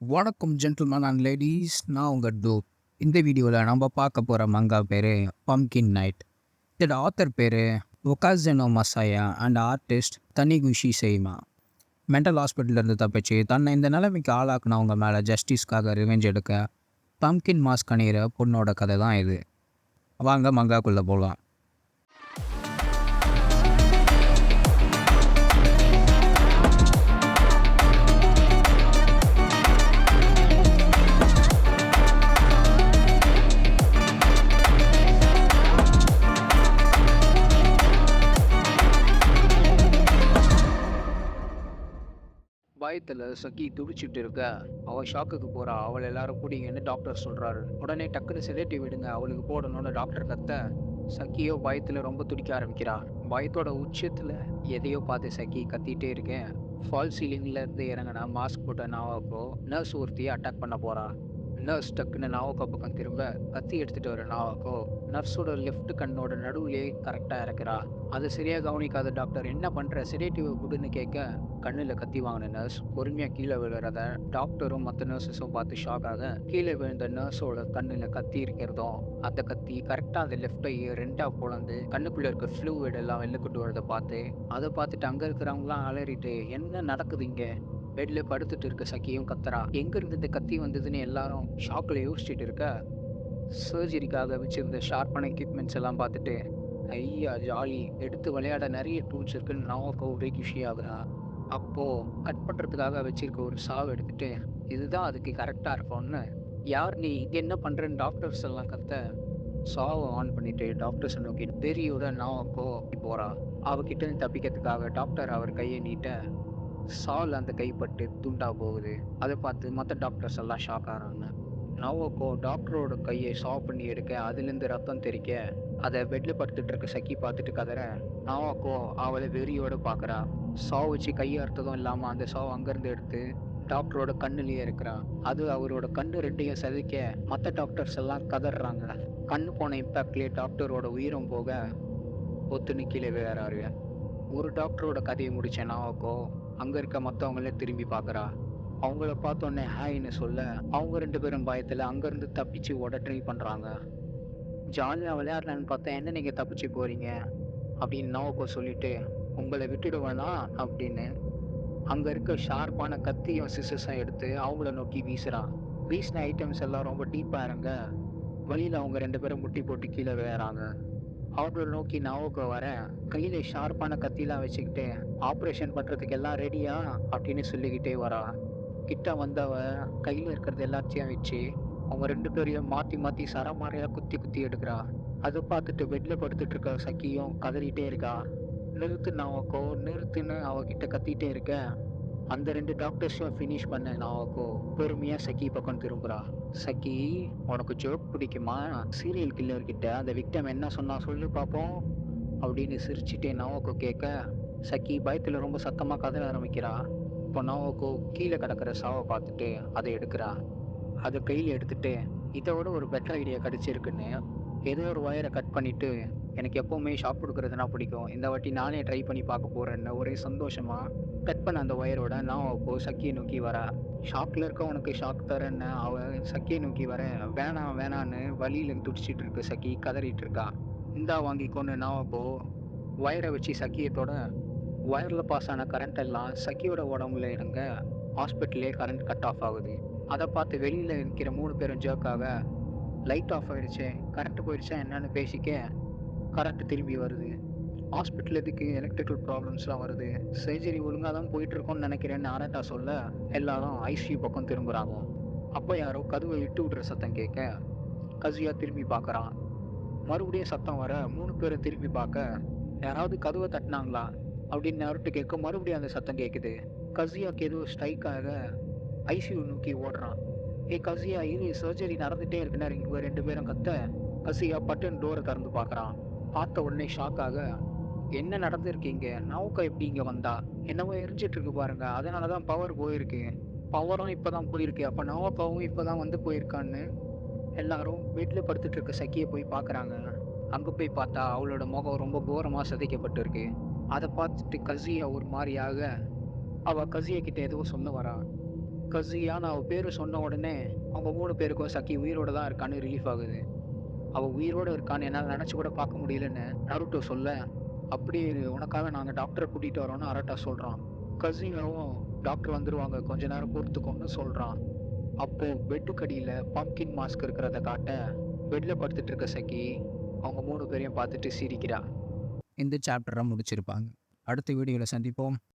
வணக்கம் gentleman and ladies நான் உங்கள் டூ இந்த வீடியோவில் நம்ம பார்க்க போகிற மங்கா பேர் பம்கின் நைட் இதோட ஆத்தர் பேர் ஒகாசெனோ மசாயா அண்ட் ஆர்டிஸ்ட் தனிகுஷி செய்மா மென்டல் ஹாஸ்பிட்டலேருந்து தப்பிச்சு தன்னை இந்த நிலைமைக்கு ஆளாக்குனவங்க மேலே ஜஸ்டிஸ்க்காக ரிவெஞ்ச் எடுக்க பம்கின் மாஸ்க் அணிகிற பொண்ணோட கதை தான் இது. வாங்க மங்காக்குள்ளே போகலாம் பயத்தில் சக்கி துடிச்சிட்டு இருக்க அவள் ஷாக்குக்கு போகிறா அவள் எல்லாரும் கூடிங்கன்னு டாக்டர் சொல்கிறாரு உடனே டக்குனு செடேட்டிவ் விடுங்க. அவளுக்கு போடணும்னு டாக்டர் கத்த சக்கியோ பயத்தில் ரொம்ப துடிக்க ஆரம்பிக்கிறா. பயத்தோட உச்சத்தில் எதையோ பார்த்து சக்கி கத்திட்டே இருக்கேன். ஃபால் சீலிங்லேருந்து இறங்கினா மாஸ்க் போட்ட நாவாக்கோ நர்ஸ் ஒருத்தியை அட்டாக் பண்ண போகிறா நர்ஸ் டக்குன்னு நாவக்கோ பக்கம் திரும்ப கத்தி எடுத்துட்டு வர நாவாக்கோ நர்ஸோட லெஃப்ட் கண்ணோட நடுவுலே கரெக்டாக இறக்குறா. அது சரியாக கவனிக்காத டாக்டர் என்ன பண்ணுற செடேட்டிவ் குடுன்னு கேட்க கண்ணில் கத்தி வாங்கின நர்ஸ் பொறுமையாக கீழே விழுறத டாக்டரும் மற்ற நர்ஸஸும் பார்த்து ஷாக் ஆக கீழே விழுந்த நர்ஸோட கண்ணில் கத்தி இருக்கிறதும் அந்த கத்தி கரெக்டாக அந்த லெஃப்ட் ரெண்டாக பொழந்து கண்ணுக்குள்ளே இருக்க ஃப்ளூவிட் எல்லாம் வெளில கொண்டு வரதை பார்த்து அதை பார்த்துட்டு அங்கே இருக்கிறவங்களாம் அலறிட்டு என்ன நடக்குது இங்கே? பெட்ல படுத்துட்டு இருக்க சக்கியும் கத்துறா. எங்க இருந்து இந்த கத்தி வந்ததுன்னு எல்லாரும் ஷாக்ல யோசிச்சுட்டு இருக்க. சர்ஜரிக்காக வச்சிருந்த ஷார்ப்பான எக்யூப்மெண்ட்ஸ் எல்லாம் பார்த்துட்டு ஐயா ஜாலி எடுத்து விளையாட நிறைய டூல்ஸ் இருக்குன்னு நான் ஒரே குஷி ஆகுறா. அப்போ கட் பண்றதுக்காக வச்சிருக்க ஒரு சாவு எடுத்துட்டு இதுதான் அதுக்கு கரெக்டா இருக்கும்னு. யார் நீ? இங்க என்ன பண்றேன்னு டாக்டர்ஸ் எல்லாம் கத்த. சாவை ஆன் பண்ணிட்டு டாக்டர்ஸ் நோக்கி பெரியோட நாவக்கோ போறா. அவகிட்ட தப்பிக்கிறதுக்காக டாக்டர் அவர் கையை நீட்ட சால் அந்த கைப்பட்டு துண்டா போகுது. அதை பார்த்து மற்ற டாக்டர்ஸ் எல்லாம் ஷாக் ஆகிறாங்க. நவோக்கோ டாக்டரோட கையை சா பண்ணி எடுக்க அதுலேருந்து ரத்தம் தெறிக்க அதை பெட்டில் படுத்துட்டு இருக்க சக்கி பார்த்துட்டு கதற நவோக்கோ அவளை வெறியோடு பார்க்குறா. சா வச்சு கையை அறுத்ததும் இல்லாமல் அந்த சா அங்கேருந்து எடுத்து டாக்டரோட கண்ணுலேயே இருக்கிறான் அது அவரோட கண்ணு ரெண்டையும் செதுக்க மற்ற டாக்டர்ஸ் எல்லாம் கதறாங்க. கண்ணு போன இம்பாக்ட்லேயே டாக்டரோட உயிரும் போக ஒத்துன்னு கீழே விழறாரு ஒரு டாக்டரோட கதையை முடிச்ச நவோக்கோ அங்கே இருக்க மற்றவங்களே திரும்பி பார்க்குறா அவங்கள பார்த்தோன்னே ஹாய்னு சொல்ல அவங்க ரெண்டு பேரும் பயத்தில் அங்கேருந்து தப்பிச்சு ஓட ட்ரை பண்ணுறாங்க ஜாலியாக விளையாடலான்னு பார்த்தா என்ன நீங்கள் தப்பிச்சு போகிறீங்க அப்படின்னு நோக்கோ சொல்லிட்டு உங்களை விட்டுடுவேனா? அப்படின்னு. அங்கே இருக்க ஷார்ப்பான கத்தியும் சிசஸும் எடுத்து அவங்கள நோக்கி வீசுகிறான் வீசின ஐட்டம்ஸ் எல்லாம் ரொம்ப டீப்பாக இருங்க. வழியில் அவங்க ரெண்டு பேரும் முட்டி போட்டு கீழே விளையாடுறாங்க. அவங்கள நோக்கி நாவோக்கு வர கையில் ஷார்ப்பான கத்திலாம் வச்சுக்கிட்டு ஆப்ரேஷன் பண்ணுறதுக்கு எல்லாம் ரெடியா அப்படின்னு சொல்லிக்கிட்டே வரா. கிட்ட வந்தவ கையில் இருக்கிறது எல்லாத்தையும் வச்சு அவங்க ரெண்டு பேரையும் மாற்றி மாற்றி சரமாரியாக குத்தி குத்தி எடுக்கிறா. அதை பார்த்துட்டு பெட்டில் படுத்துட்டு இருக்க சக்கியும் கதறிட்டே இருக்கா. நிறுத்து நாவக்கோ நிறுத்துன்னு அவகிட்ட கத்திட்டே இருக்க அந்த ரெண்டு டாக்டர்ஸையும் ஃபினிஷ் பண்ண நாவக்கோ பொறுமையாக சக்கி பக்கம் திரும்புகிறா சக்கி உனக்கு ஜோக் பிடிக்குமா? சீரியல் கில்லர் கிட்ட அந்த விக்டம் என்ன சொன்னா சொல்லு பார்ப்போம் அப்படின்னு சிரிச்சுட்டே நாவக்கோ கேட்க சக்கி பயத்தில் ரொம்ப சத்தமாக கதற ஆரம்பிக்கிறா. இப்போ நாவக்கோ கீழே கிடக்கிற சாவை பார்த்துட்டு அதை எடுக்கிறா. அதை கையில் எடுத்துட்டு இதை விட ஒரு பெட்டர் ஐடியா கிடச்சிருக்குன்னு ஏதோ ஒரு ஒயரை கட் பண்ணிவிட்டு எனக்கு எப்போவுமே ஷாப் கொடுக்குறதுனா பிடிக்கும். இந்த வாட்டி நானே ட்ரை பண்ணி பார்க்க போகிறேன்னு ஒரே சந்தோஷமாக கட் பண்ண அந்த ஒயரோட நான் அப்போ சக்கியை நோக்கி வரா. ஷாக்கில் இருக்க உனக்கு ஷாக் தரேன்னு அவள் சக்கியை நோக்கி வர. வேணாம் வேணான்னு வழியில் துடிச்சிட்டு இருக்கு சக்கி. கதறிட்டு இருக்கா. இந்தா வாங்கிக்கோன்னு நான் அப்போ ஒயரை வச்சு சக்கியத்தோட ஒயரில் பாஸ் ஆன கரண்ட் எல்லாம் சக்கியோட உடம்புல இறங்க ஹாஸ்பிட்டல்லே கரண்ட் கட் ஆஃப் ஆகுது. அதை பார்த்து வெளியில் இருக்கிற மூணு பேரும் ஜோக்காக லைட் ஆஃப் ஆயிடுச்சு கரண்ட் போயிடுச்சா என்னன்னு பேசிக்க கரண்ட் திரும்பி வருது. ஹாஸ்பிட்டல் எதுக்கு எலக்ட்ரிக்கல் ப்ராப்ளம்ஸ்லாம் வருது? சர்ஜரி ஒழுங்காக தான் போயிட்டுருக்கோன்னு நினைக்கிறேன்னு ஆரட்டா சொல்ல எல்லாரும் ஐசியூ பக்கம் திரும்புகிறாங்க அப்போ யாரோ கதவை விட்டு விடுற சத்தம் கேட்க கசியா திரும்பி பார்க்குறான். மறுபடியும் சத்தம் வர மூணு பேரை திரும்பி பார்க்க யாராவது கதவை தட்டினாங்களா? அப்படின்னு யார்கிட்ட கேட்க மறுபடியும் அந்த சத்தம் கேட்குது கசியாக்கு எதுவும் ஸ்ட்ரைக்காக ஐசியூ நோக்கி ஓடுறான். ஏ கசியா இது சர்ஜரி நடந்துகிட்டே இருக்குன்னா இவங்க ரெண்டு பேரும் கத்த கசியா பட்டன் டோரை திறந்து பார்க்குறான். பார்த்த உடனே ஷாக்காக என்ன நடந்திருக்கீங்க? நவுக்கா எப்படி இங்கே வந்தா? என்னவோ எரிஞ்சிட்டு இருக்கு பாருங்க. அதனால தான் பவர் போயிருக்கு. பவரும் இப்போ தான் போயிருக்கு. அப்போ நவாக்காவும் இப்போ தான் வந்து போயிருக்கான்னு எல்லாரும் வீட்டில் படுத்துட்டு இருக்க சக்கியை போய் பார்க்குறாங்க. அங்கே போய் பார்த்தா அவளோட முகம் ரொம்ப கோரமாக சிதைக்கப்பட்டிருக்கு. அதை பார்த்துட்டு கசியா ஒரு மாதிரியாக அவள் கசியா கிட்ட ஏதோ சொல்ல வரா. கசியான்னு அவள் பேர் சொன்ன உடனே அவங்க மூணு பேருக்கும் சக்கி உயிரோட தான் இருக்கான்னு ரிலீஃப் ஆகுது. அவள் உயிரோட இருக்கான்னு என்னால் நினச்சி கூட பார்க்க முடியலன்னு நருட்டோ சொல்ல அப்படியே உனக்காக நாங்கள் டாக்டரை கூட்டிகிட்டு வரோன்னு அரட்டா சொல்கிறான் கசினாவும் டாக்டர் வந்துடுவாங்க கொஞ்ச நேரம் பொறுத்துக்கோன்னு சொல்கிறான் அப்போ பெட்டுக்கடியில் பம்கின் மாஸ்க் இருக்கிறத காட்ட பெட்டில் படுத்துட்டு இருக்க சக்கி அவங்க மூணு பேரையும் பார்த்துட்டு சிரிக்கிறா. இந்த சாப்டரை முடிச்சிருப்பாங்க. அடுத்த வீடியோவில் சந்திப்போம்.